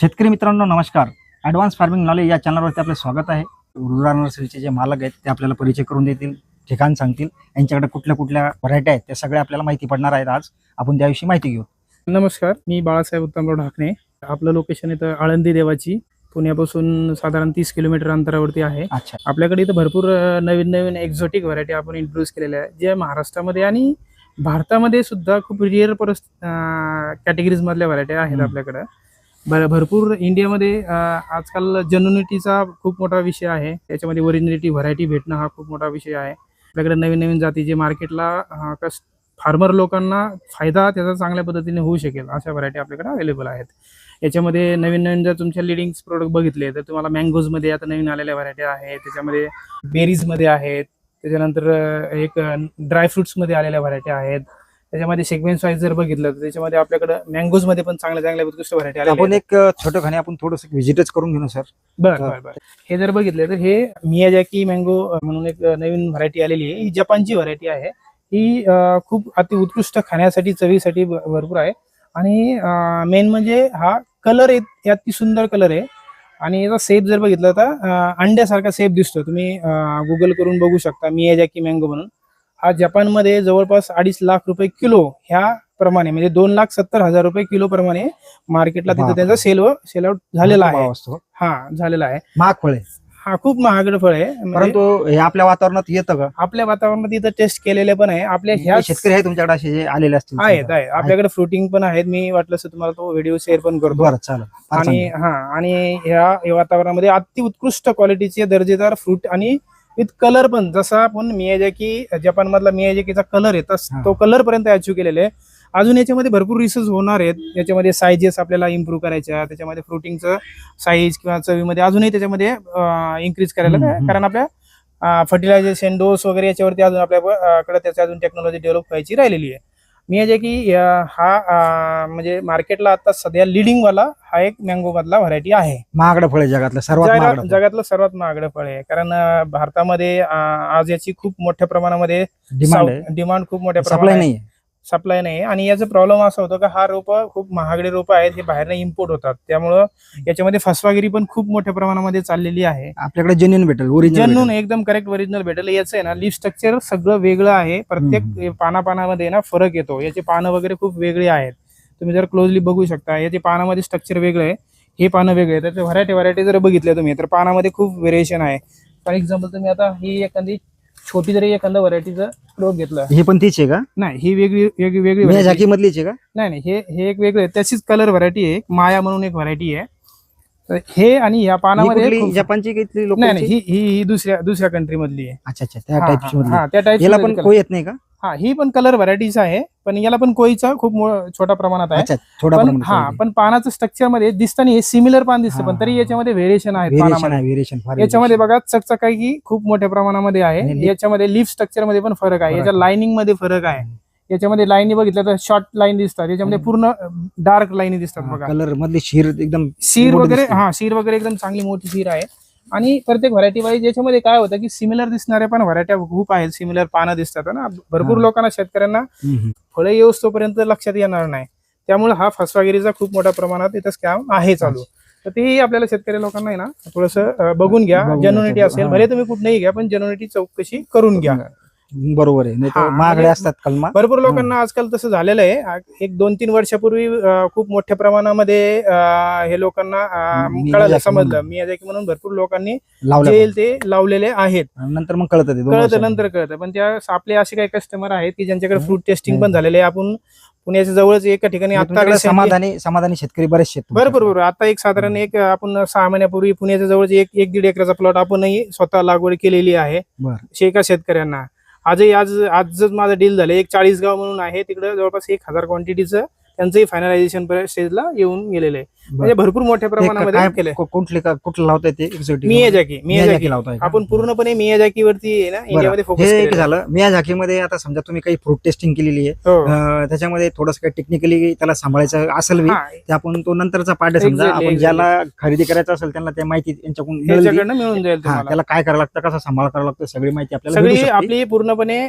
शेतकरी मित्रांनो नमस्कार. ॲडव्हान्स फार्मिंग नॉलेज या चॅनलवरती आपलं स्वागत आहे. रुद्रा नर्सरीचे जे मालक आहेत ते आपल्याला परिचय करून देतील ठिकाण सांगतील. यांच्याकडे कुठल्या कुठल्या व्हरायटी आहेत त्या सगळ्या आपल्याला माहिती पडणार आहेत आज. आपण त्याविषयी माहिती घेऊ. नमस्कार मी बाळासाहेब उत्तमराव ढाकणे. आपलं लोकेशन इथं आळंदी देवाची. पुण्यापासून साधारण तीस किलोमीटर अंतरावरती आहे. अच्छा. आपल्याकडे इथं भरपूर नवीन नवीन एक्झॉटिक व्हरायटी आपण इंट्रोड्यूस केलेल्या आहेत. ज्या महाराष्ट्रामध्ये आणि भारतामध्ये सुद्धा खूप रिअर परस कॅटेगरीज मधल्या व्हरायटी आहेत. आपल्याकडं. भर भरपूर इंडियामध्ये आजकाल जनोनिटीचा खूप मोठा विषय आहे. त्याच्यामध्ये ओरिजिनिटी व्हरायटी भेटणं हा खूप मोठा विषय आहे. आपल्याकडे नवीन नवीन जाती जे मार्केटला कस फार्मर लोकांना फायदा त्याचा चांगल्या पद्धतीने होऊ शकेल अशा व्हरायटी आपल्याकडे अवेलेबल आहेत. याच्यामध्ये नवीन नवीन जर तुमच्या लिडिंग प्रोडक्ट बघितले तर तुम्हाला मँगोजमध्ये आता नवीन आलेल्या व्हरायटी आहेत. त्याच्यामध्ये बेरीजमध्ये आहेत. त्याच्यानंतर एक ड्रायफ्रुट्समध्ये आलेल्या व्हरायटी आहेत. त्याच्यामध्ये सेगमेंट वाईज जर बघितलं तर त्याच्यामध्ये आपल्याकडे मँगोजमध्ये पण चांगल्या चांगल्या उत्कृष्ट व्हरायटी आपण एक छोटं खाणे आपण थोडंसं व्हिजिटच करून घेऊ सर? बरं बरं बरं. हे जर बघितलं तर हे मियाजाकी मँगो म्हणून एक नवीन व्हरायटी आलेली आहे. ही जपानची व्हरायटी आहे. ही खूप अति उत्कृष्ट खाण्यासाठी चवीसाठी भरपूर आहे. आणि मेन म्हणजे हा कलर अति सुंदर कलर आहे. आणि याचा सेप जर बघितलं तर अंड्यासारखा सेप दिसतो तुम्ही गुगल करून बघू शकता मियाजाकी मँगो म्हणून. हा जपानमध्ये जवळपास अडीच लाख रुपये किलो ह्या प्रमाणे म्हणजे दोन लाख सत्तर हजार रुपये किलो प्रमाणे मार्केटला तिथं. त्यांचा सेल सेल आउट झालेला आहे. हा झालेला आहे. महाग फळ आहे. हा खूप महागड फळ आहे. म्हणजे परंतु हे आपल्या वातावरणात येतं का? आपल्या वातावरणात इथं टेस्ट केलेले पण आहे. आपल्या ह्या हे शेतकरी आहे तुमच्याकडे असे जे आलेले असतील आहेत आहे आपल्याकडे फ्रुटिंग पण आहेत. मी वाटलं असं तुम्हाला तो व्हिडिओ शेअर पण करतो. बरं चालेल. आणि. हा आणि ह्या वातावरणामध्ये अति उत्कृष्ट क्वालिटीचे दर्जेदार फ्रूट आणि विथ कलर पण जसा आपण मियाजाकी जपान मधला मियाजाकीचा कलर आहे तस. तो कलर पर्यंत अचीव केलेले आहे अजून याच्यामध्ये भरपूर रिसर्च होणार आहेत याच्यामध्ये सायझेस आपल्याला इम्प्रूव्ह करायच्या त्याच्यामध्ये फ्रुटिंगचं साईज किंवा चवीमध्ये अजूनही त्याच्यामध्ये इन्क्रीज करायला. कारण आपल्या फर्टिलायझेशन डोस वगैरे याच्यावरती अजून आपल्याकडे त्याची अजून टेक्नॉलॉजी डेव्हलप व्हायची राहिलेली आहे मियाजाकी अं, हा अं, म्हणजे मार्केटला आता सध्या लिडिंग वाला हा एक मँगो मधला व्हरायटी आहे. महागडं फळ जगातलं सर्वात. जगातलं सर्वात महागडं फळ आहे. कारण भारतामध्ये आज याची खूप मोठ्या प्रमाणामध्ये डिमांड आहे. डिमांड खूप मोठ्या प्रमाणात सप्लाय नाही आणि याचा प्रॉब्लेम असा होतो का हा रोप खूप महागडे रोप आहेत हे बाहेरनं इम्पोर्ट होतात. त्यामुळं याच्यामध्ये फसवागिरी पण खूप मोठ्या प्रमाणामध्ये चाललेली आहे. आपल्याकडे जेन्युन भेटेल ओरिजिनल एकदम करेक्ट ओरिजिनल भेटेल. याचं आहे ना लिफ स्ट्रक्चर सगळं वेगळं आहे. प्रत्येक पानापानामध्ये ना फरक येतो. याचे पानं वगैरे खूप वेगळे आहेत. तुम्ही जर क्लोजली बघू शकता याचे पानामध्ये स्ट्रक्चर वेगळं आहे. हे पानं वेगळे आहे तर व्हरायटी व्हरायटी जर बघितल्या तुम्ही तर पानामध्ये खूप व्हेरिएशन आहे. फॉर एक्झाम्पल तुम्ही आता ही एखादी छोटी जरी एखाद्या व्हरायटीचं रोग घेतलं. हे पण तीच आहे का? नाही ही वेगळी वेगळी वेगळी. झाकी मधलीच आहे का? नाही नाही हे हे एक वेगळं आहे. त्याचीच कलर व्हरायटी आहे माया म्हणून एक व्हरायटी आहे. तर हे आणि ह्या ही पानामध्ये खूप- जपानची काही लोक नाही नाही ही ही ही दुसऱ्या दुसऱ्या कंट्री मधली आहे. अच्छा अच्छा त्या हा, टाईपची मधली. त्या टाईप याला पण कोई येत नाही का? हा ही पण कलर व्हरायटीज आहे पण याला पण कोईचा खूप मो- छोटा प्रमाणात आहे. अच्छा थोडा पण प्रमाणात हा. पण पानाचं स्ट्रक्चरमध्ये दिसताना हे सिमिलर पान दिसतं पण तरी याच्यामध्ये व्हेरिएशन आहे व्हेरिएशन पानामध्ये. आहे व्हेरिएशन फार याच्यामध्ये variation. बघा चकचकाई खूप मोठ्या प्रमाणामध्ये आणि आहे leaf- याच्यामध्ये लिफ स्ट्रक्चरमध्ये पण फरक आहे फरक याच्या लाइनिंगमध्ये फरक आहे. याच्यामध्ये लाईनी बघितलं तर शॉर्ट लाईन दिसतात याच्यामध्ये. पूर्ण डार्क लाईनी दिसतात बघा कलर मधली शीर एकदम सीर मोठी वगैरे. हा सीर वगैरे एकदम चांगली मोठी सीर आहे आणि प्रत्येक व्हरायटी वाईज याच्यामध्ये काय होतं की सिमिलर दिसणाऱ्या पण व्हरायट्या खूप आहेत सिमिलर पानं दिसतात ना भरपूर. लोकांना शेतकऱ्यांना. फळं येऊस्तोपर्यंत लक्षात येणार नाही त्यामुळे हा फसवागिरीचा खूप मोठ्या प्रमाणात इथं स्कॅम आहे चालू तर तेही आपल्याला शेतकरी लोकांना आहे ना थोडस बघून घ्या जेन्युनिटी. असेल. भले तुम्ही कुठेही घ्या पण जेन्युनिटी चौकशी करून घ्या बरोबर आहे नाही तर हा, महागडे असतात कलमा भरपूर लोकांना आजकाल तसं झालेलं आहे आ- एक दोन तीन वर्षापूर्वी अं, खूप मोठ्या प्रमाणामध्ये अं, हे लोकांना अं, कळालं समजलं म्हणून. मी म्हणून भरपूर लोकांनी ते लावलेले आहेत. नंतर मग कळत ते दोन कळतं वर्षांनी. नंतर कळतं पण त्या आपले असे काही कस्टमर आहेत की ज्यांच्याकडे. फ्रूट टेस्टिंग पण. झालेले आहे आपण पुण्याच्या जवळच एका ठिकाणी म्हणजे आता तुमच्याकडे समाधानी समाधानी शेतकरी बरेचसे आहेत बरोबर तुमच्याकडे. बरोबर आता एक साधारण एक आपण सहा महिन्यापूर्वी पुण्याच्या जवळच एक एक दीड एकराचा प्लॉट आपणही स्वतः लागवड केलेली आहे बरं. शेका शेतकऱ्यांना आजही आज आजच माझं डील झालं एक चाळीस गाव म्हणून आहे तिकडं जवळपास एक हजार क्वांटिटीचं त्यांचंही फायनलायझेशन स्टेजला येऊन गेलेलं आहे म्हणजे. भरपूर मोठ्या प्रमाणामध्ये केलंय कुठले कुठलं लावताय ते एक्झॉटिक मियाजाकी मियाजाकी लावताय का? आपण पूर्णपणे मियाजाकी वरती आहे ना इंडियामध्ये फोकस. झालं मिया मध्ये आता समजा तुम्ही काही फ्रूट टेस्टिंग केलेली आहे हो. त्याच्यामध्ये थोडस काही टेक्निकली त्याला सांभाळायचं असेल बी, ते आपण तो नंतरचा पार्ट समजा आपण. ज्याला खरेदी करायचं असेल त्यांना त्या माहिती. याच्याकडनं मिळून जाईल त्याला काय करावं लागतं कसा सांभाळ करावं लागतं सगळी माहिती आपल्याला. आपली पूर्णपणे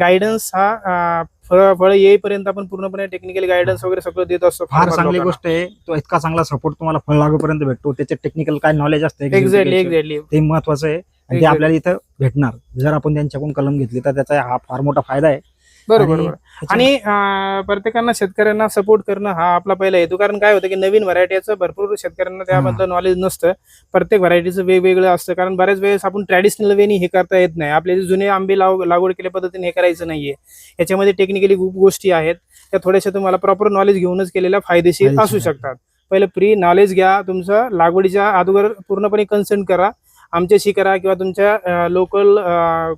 गायडन्स हा फळ फळ येईपर्यंत आपण पूर्णपणे टेक्निकल गायडन्स वगैरे सगळं देत असतो फार चांगली गोष्ट आहे. तो इतका चांगला सपोर्ट तुम्हाला फळ लागेपर्यंत भेटतो. त्याचे टेक्निकल काय नॉलेज असतं एक्झॅक्टली एक्झॅक्टली ते महत्वाचं आहे. आणि ते. आपल्याला इथं भेटणार. जर आपण त्यांच्याकडून कलम घेतली तर त्याचा हा फार मोठा फायदा आहे. बरोबर आणि बरोबर. आणि अं, प्रत्येकांना शेतकऱ्यांना सपोर्ट करणं हा आपला पहिला हेतू. कारण काय होतं की नवीन व्हरायटीचं भरपूर शेतकऱ्यांना त्याबद्दल नॉलेज नसतं. प्रत्येक व्हरायटीचं वेगवेगळं असतं. कारण बऱ्याच वेळेस आपण ट्रॅडिशनल वेनी हे करता येत नाही. आपले जे जुने आंबे लाव लागवड केल्या पद्धतीने हे करायचं नाहीये. याच्यामध्ये टेक्निकली खूप गोष्टी आहेत. त्या थोड्याशा तुम्हाला प्रॉपर नॉलेज घेऊनच केलेल्या फायदेशीर फायदेशीर असू. शकतात. पहिलं प्री नॉलेज घ्या. तुमचं लागवडीच्या अगोदर पूर्णपणे कन्सल्ट करा. आमच्याशी करा किंवा तुमच्या लोकल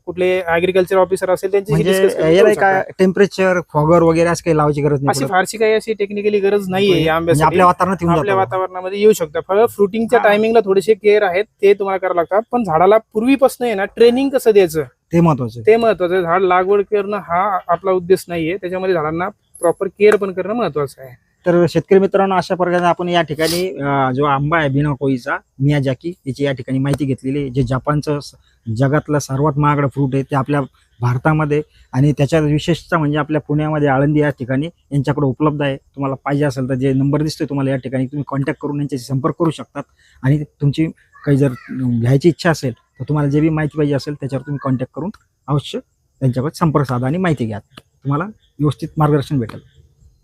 कुठले ऍग्रिकल्चर ऑफिसर असेल त्यांच्याशी म्हणजे. काय टेम्परेचर फॉगर वगैरे असं काही लावायची गरज नाही अशी. फारशी काही अशी टेक्निकली गरज नाहीये या म्हणजे आपल्या वातावरणात आपल्या. वातावरणामध्ये येऊ शकतं फळ फ्रुटिंगच्या. टायमिंगला थोडेसे केअर आहेत ते तुम्हाला करावं लागतात पण झाडाला पूर्वीपासून आहे ना ट्रेनिंग कसं द्यायचं ते महत्वाचं आहे. ते महत्वाचं आहे झाड लागवड करणं हा आपला उद्देश नाहीये त्याच्यामध्ये झाडांना प्रॉपर केअर पण करणं महत्वाचं आहे तर शेतकरी मित्रांनो अशा प्रकारे आपण या ठिकाणी जो आंबा आहे बिना कोईचा मियाजाकी याची या ठिकाणी माहिती घेतलेली आहे. जे जपानचं स- जगातलं सर्वात महागडं फ्रूट आहे ते आपल्या भारतामध्ये आणि त्याच्यात विशेषतः म्हणजे आपल्या पुण्यामध्ये आळंदी या ठिकाणी यांच्याकडे उपलब्ध आहे. तुम्हाला पाहिजे असेल तर जे नंबर दिसतोय तुम्हाला या ठिकाणी तुम्ही कॉन्टॅक्ट करून यांच्याशी संपर्क करू शकतात. आणि तुमची काही जर घ्यायची इच्छा असेल तर तुम्हाला जे बी माहिती पाहिजे असेल त्याच्यावर तुम्ही कॉन्टॅक्ट करून अवश्य त्यांच्याकडे संपर्क साधा आणि माहिती घ्या. तुम्हाला व्यवस्थित मार्गदर्शन भेटेल.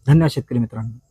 धन्यवाद शेतकरी मित्रांनो.